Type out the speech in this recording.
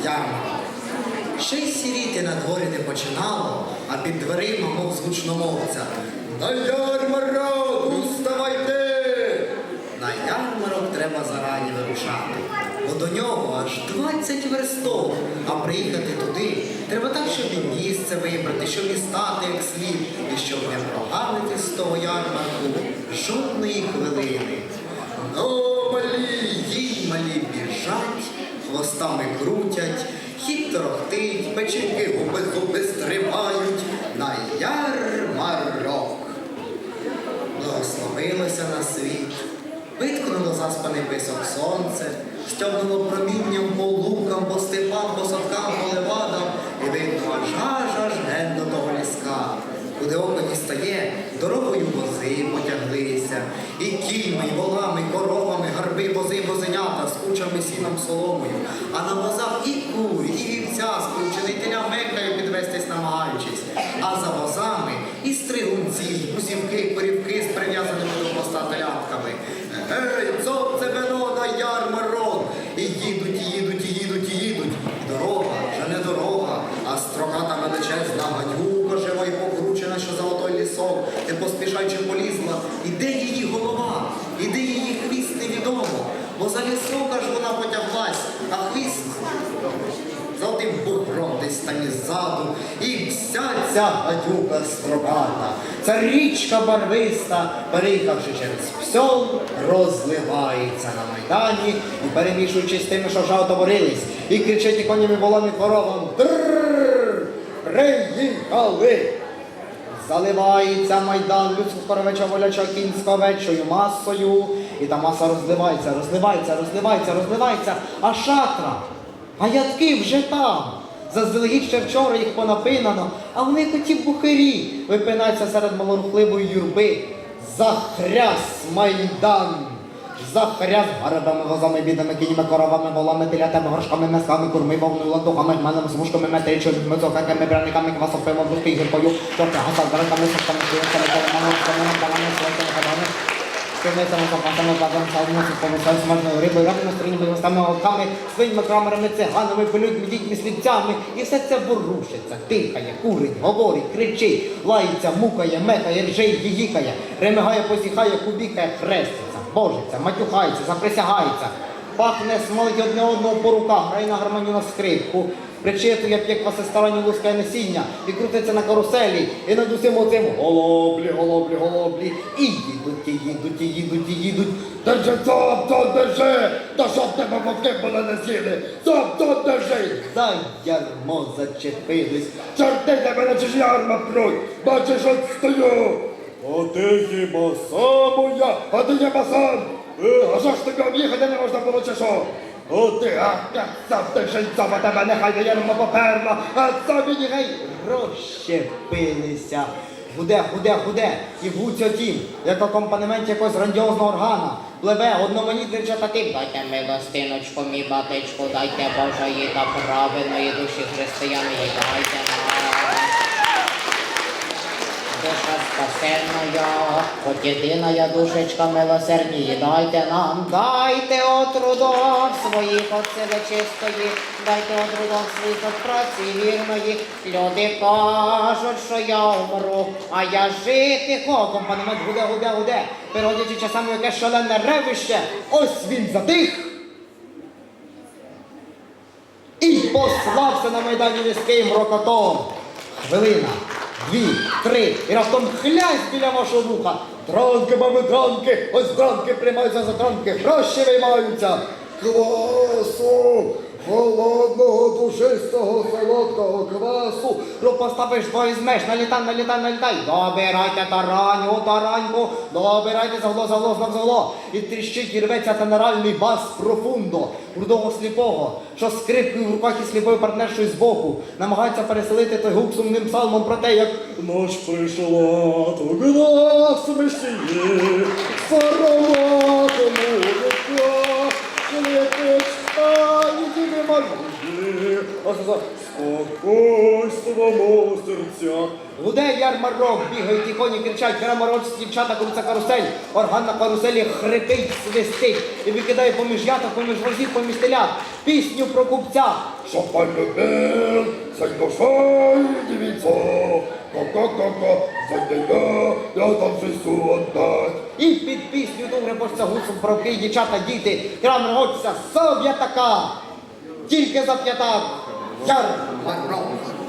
вишня. Ще й сіріти на дворі не починало, а під дверима, мов звучномовця. На ярмарок, уставайте! На ярмарок треба зарані вирушати, бо до нього аж 20 верстов. А приїхати туди треба так, щоб і місце вибрати, щоб і стати як слід, і щоб не проганити з того ярмарку жодної хвилини. Хвостами крутять, хід торохтить, печінки губи зуби стримають на ярмарок. Благословилося на світ, виткнуло заспаний писок сонце, стьобнуло промінням по лукам, по степам, по садкам, по левадам, і видно аж аж аж ген до того ліска. Куди око дістає, дорогою вози потяглися, і кіньми, і волами, і коровами, гарби, вози, возенята, з кучами сіном соломою. А на возах і курі, і вівця і теля мекає підвестись намагаючись. А за возами і стригунці, і гусівки, корівки з прив'язаними до поста телятками. Ей, це вино на ярмарок! І їдуть, і їдуть, і їдуть, і їдуть. Дорога вже не дорога, а строката величезна гадюка жива і покручена, що золотой лісок, не поспішаючи полізла. І де її голова, і де її хвіст невідомо, бо за лісок аж вона потяглась, а хвіст за тим бугром десь там іззаду, і вся ця гадюка строката. Ця річка барвиста, переїхавши через псьол, розливається на майдані і перемішуючись тими, що вже отоворились, і кричить і конями волами коровам Тррррр! Приїхали! Заливається майдан людсько-коровеча воляча кінськовечою масою, і та маса розливається, розливається, розливається, розливається, а шатра, а ядки вже там. Заздалегідь ще вчора їх понапинано, а вони коті бухарі випинаються серед малорухливої юрби. Захряс майдан! Захряс гарабами, возами, бідами, кініми, коровами, волами, телятами, горшками, месками, курми, вовною, лантухами, гмелем, смужками, метричою, людьми, цокаками, пряниками, квасовками, бруски, гіркою, чорти, гаса, гариками, сушками, куликами, коломами, Співницями, запасами, базами, салами, суховисами, смажною рибою, рабами, стрільними, гостами, голками, своїми крамерами, циганами, полюдьми, дітьми, слівцями. І все це ворушиться, тихає, курить, говорить, кричить, лається, мукає, мекає, ржить, гігікає, ремигає, посіхає, кубікає, хреститься, божиться, матюхається, заприсягається. Пахне, смолить одне одного по руках, грає на гармонію на скрипку, причитує, п'є кваси старанні лускає насіння, і крутиться на каруселі, і над усім оцим голоблі, голоблі, голоблі. І їдуть, і їдуть, і їдуть, і їдуть. Держи цап, то держи! Та щоб тебе вовки були не з'їли! Цап, то держи! За ярмо зачепились. Чорти тебе на чиж ярма пруть! Бачиш, от стою! А ти хіба сам я, а ти хіба сам! Е, а що ж тобі об'їхати не можна було чи що? О ти, а як сам ти жінцова тебе нехай не ярма поперла, а самі нігай гей! Розщепилися. Гуде, гуде, гуде, і гуться тім, як акомпанемент якогось грандіозного органа. Пливе одноманітний чатаким. Дайте милостиночку, мій батечку, дайте Божої та праведної душі християни, дайте нам. Душа спасенная, хоть єдина я душечка милосердні, дайте нам, дайте от трудов своїх от сили чистої, дайте от трудов своїх от праці вірної. Люди кажуть, що я умру, а я жити хочу. Акомпанемент гуде, гуде, гуде. Переходячи часами яке шалене ревище. Ось він затих. І послався на майдані низьким рокотом. Хвилина, дві, три, і раптом хлясь біля вашого вуха. Дранки, баби, дранки, ось дранки приймаються за дранки, гроші виймаються. Квасу, холодного, душистого, солодкого квасу. Ну поставиш, бо візьмеш, налітай, налітай, налітай. Добирайте тараню, тараньку, добирайте загло, загло, знов загло. І тріщить і рветься тенеральний бас профундо, рудого сліпого, що скрипкою в руках і сліпою партнершою збоку, намагається переселити той гук сумним псалмом про те, як Нож прийшла, то глас месії, сароватому ярмарок, бігають і коні кричать, граморочці, дівчата, крутя карусель, орган на каруселі хрипить, свистить і викидає поміж яток, поміж возів, поміж телят пісню про купця. Чтоб полюбил всей душой девицу, ко-ко-ко-ко, за нее я там жизнь отдать. І під пісню добре божця гусом правки, дівчата, діти, граморочця, соб'я така, тільки за п'ятак, ярмарок.